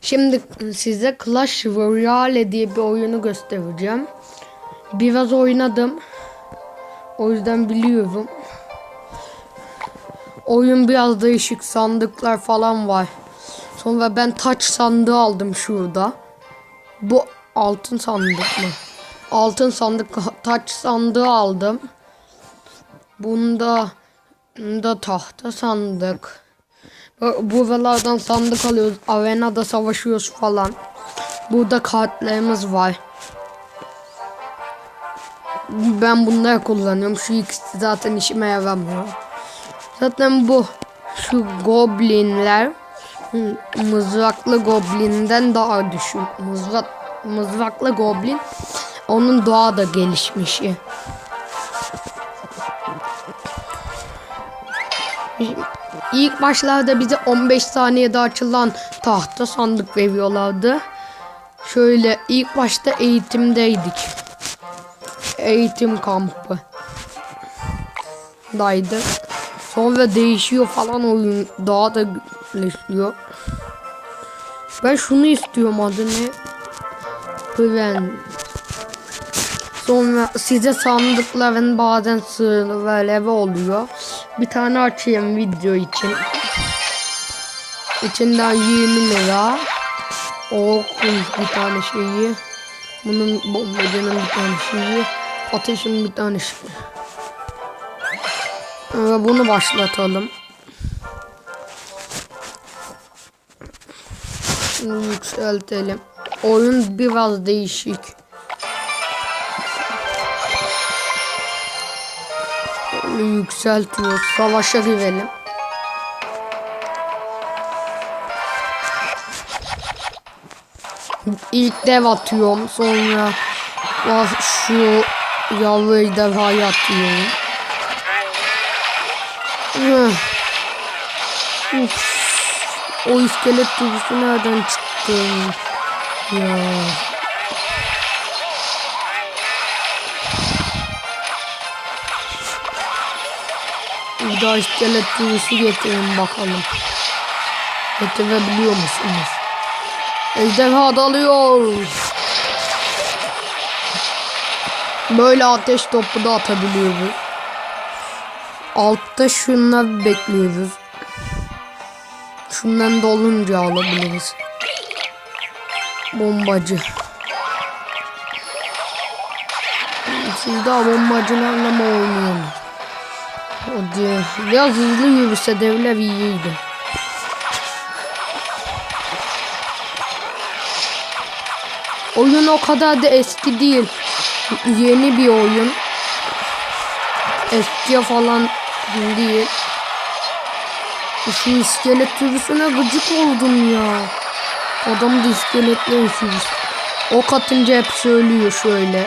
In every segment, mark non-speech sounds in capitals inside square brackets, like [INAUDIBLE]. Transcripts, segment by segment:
Şimdi size Clash Royale diye bir oyunu göstereceğim. Biraz oynadım. O yüzden biliyorum. Oyun biraz değişik sandıklar falan var. Sonra ben taç sandığı aldım şurada. Bu altın sandık mı? Altın sandık [LAUGHS] taç sandığı aldım. Bunda, bunda tahta sandık. Bu- Buralardan sandık alıyoruz. Arenada savaşıyoruz falan. Burada kartlarımız var. Ben bunları kullanıyorum. Şu ikisi zaten işime yaramıyor. Zaten bu şu goblinler mızraklı goblinden daha düşük. Mızrak, mızraklı goblin onun daha da gelişmişi. İlk başlarda bize 15 saniyede açılan tahta sandık veriyorlardı. Şöyle ilk başta eğitimdeydik. Eğitim kampı. Daydı. Sonra değişiyor falan oyun. Daha da güçleşiyor. Ben şunu istiyorum adı ne? Sonra size sandıkların bazen sırları oluyor. Bir tane açayım video için. İçinden 20 lira. O bir tane şeyi. Bunun bombacının bir tane şeyi. Ateşin bir tane şeyi. Ve bunu başlatalım. Şimdi yükseltelim. Oyun biraz değişik. Böyle yükseltiyor. Savaşa girelim. İlk dev atıyorum. Sonra şu yavruyu devaya atıyorum. Uf. O iskelet türüsü nereden çıktı? Ya. Daha iskelet türüsü getirin bakalım. Getirebiliyor musunuz? Ejderha dalıyor. Böyle ateş topu da atabiliyoruz. Altta şunları bekliyoruz. Şundan dolunca alabiliriz. Bombacı. Siz daha bombacılarla mı oynuyorsunuz? Hadi. Biraz hızlı yürüse devler iyiydi. Oyun o kadar da eski değil. Yeni bir oyun. Eskiye falan değil. Şu iskelet türüsüne gıcık oldum ya. Adam da iskeletle yaşıyor. Ok atınca hep söylüyor şöyle.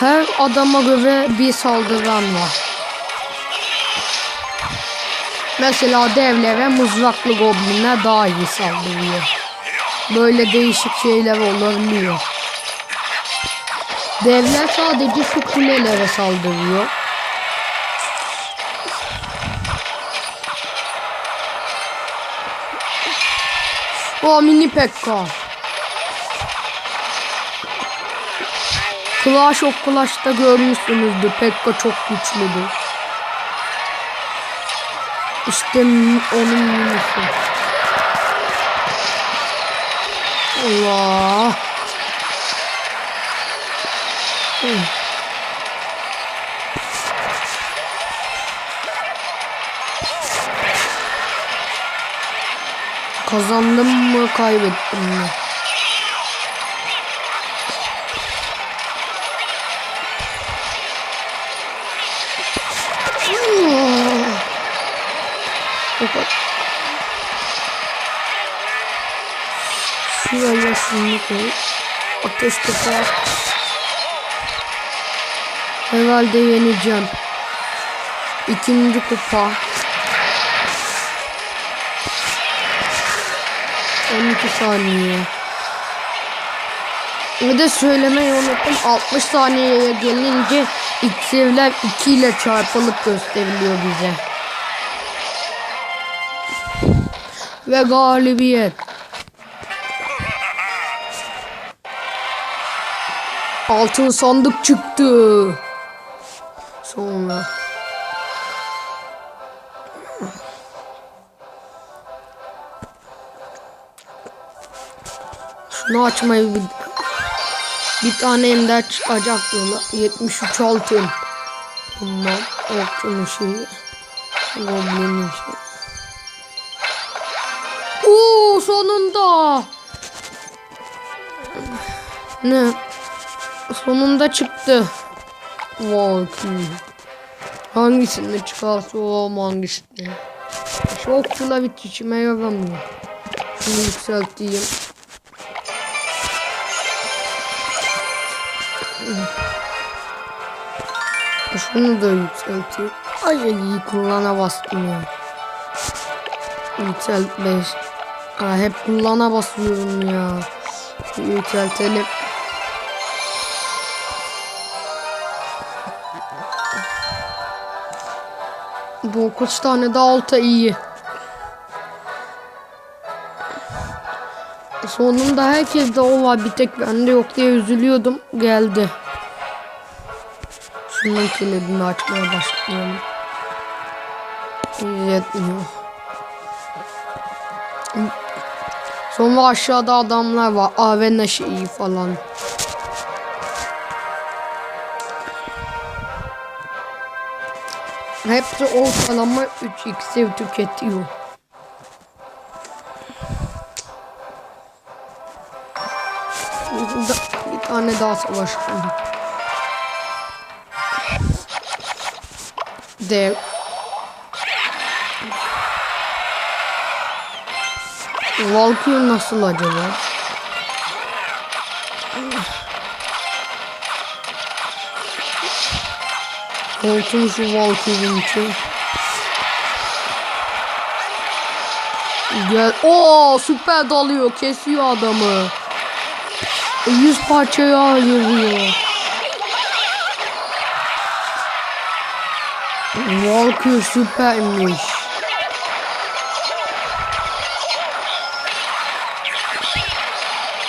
Her adama göre bir saldıran var. Mesela devlere mızraklı goblinler daha iyi saldırıyor. Böyle değişik şeyler olabiliyor. Devler sadece şu kulelere saldırıyor. O mini Pekka. Clash of Clash'ta görmüşsünüzdür. Pekka çok güçlüdür. İşte onun minisi. Allah. Kazandım mı kaybettim mi? Şuraya şunu koy. Ateş topu. Herhalde yeneceğim. İkinci kupa. 12 saniye. Bir de söylemeyi unuttum. 60 saniyeye gelince iksirler 2 ile çarpılıp gösteriliyor bize. Ve galibiyet. Altın sandık çıktı. Sonra. Şunu açmayı bir, bir tane ender çıkacak yola. 73 altın. Bunlar okçunun şeyi. Goblinin şeyi. Oo sonunda. Ne? Sonunda çıktı. Valkyrie. Hangisinde çıkarsa o hangisinde. Okçula bir içime yaramıyor. Şunu yükselteyim. Şunu da yükselteyim. Ay iyi kullana bastım ya. Yükselt 5. Aa, hep kullana basıyorum ya. Yükseltelim. Dokuz tane de alta iyi. Sonunda herkes de o var bir tek bende yok diye üzülüyordum. Geldi. Şunun kilidini açmaya başlayalım. Yetmiyor. Sonra aşağıda adamlar var. Avena şeyi falan. Hepsi ortalama 3 iksir tüketiyor. Burada bir tane daha savaş oldu. Dev. Valkyrie nasıl acaba? Koltuğum şu Valkyrie'nin için. Gel. Oo süper dalıyor. Kesiyor adamı. Yüz parçaya ayırıyor. Valkyrie süpermiş.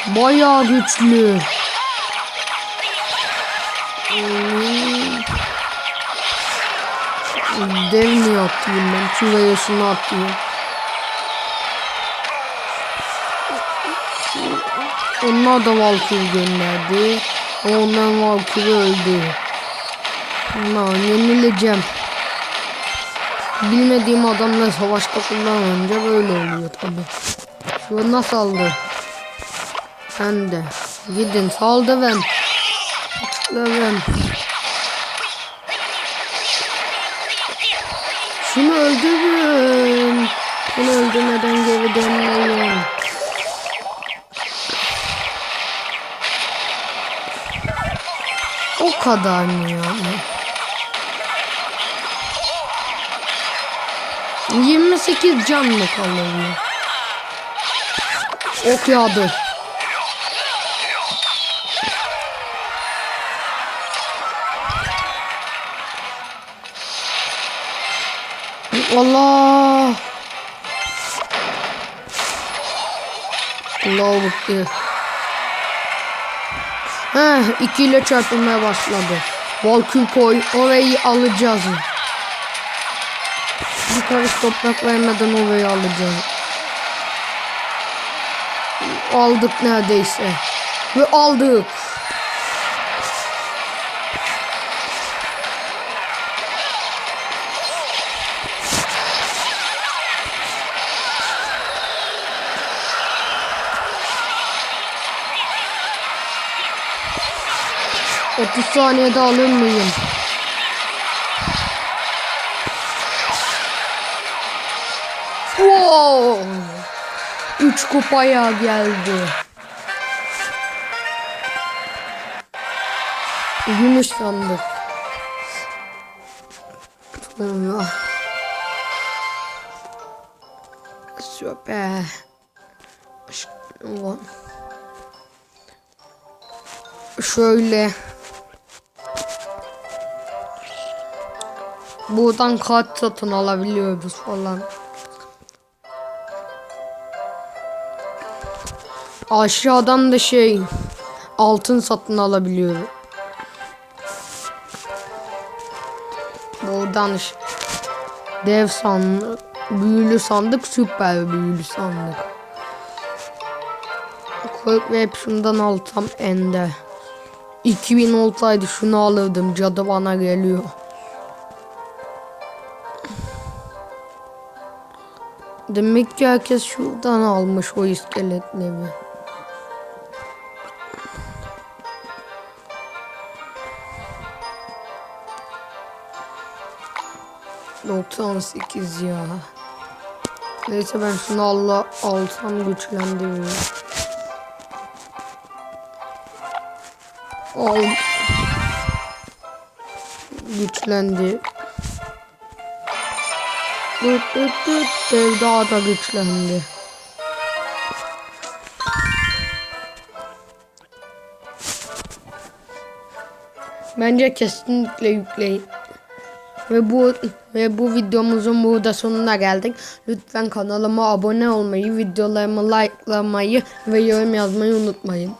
Bayağı güçlü. Dev mi atayım ben? Şuraya şunu atayım. Onlar da Valkyrie gönderdi. Ama ondan Valkyrie öldü. Ama yenileceğim. Bilmediğim adamla savaşta kullanınca böyle oluyor tabi. Şu nasıl aldı? Sen de. Gidin saldı ben. Ben. Şunu öldürün. Bunu öldürmeden geri dönmeyin. O kadar mı yani? 28 can mı kalıyor? Ok yağdı. Allah. Allah bıktı. Heh, ikiyle çarpılmaya başladı. Valkür koy, orayı alacağız. Bir karış toprak vermeden orayı alacağız. Aldık neredeyse. Ve aldık. Otuz saniyede alır mıyım? Wow! Üç kupaya geldi. Gümüş sandık. Allah. Süper. Şöyle. Buradan kart satın alabiliyoruz falan. Aşağıdan da şey altın satın alabiliyorum. Buradan dev sandık, büyülü sandık, süper büyülü sandık. Kork ve hep şundan alsam ender. 2000 olsaydı şunu alırdım cadı bana geliyor. Demek ki herkes şuradan almış o iskeletleri. Doksan sekiz ya. Neyse ben şunu Allah alsam güçlendiriyorum. Al. Güçlendi. Dıt dıt dıt. Dev daha da güçlendi. Bence kesinlikle yükleyin. Ve bu ve bu videomuzun burada sonuna geldik. Lütfen kanalıma abone olmayı, videolarımı likelamayı ve yorum yazmayı unutmayın.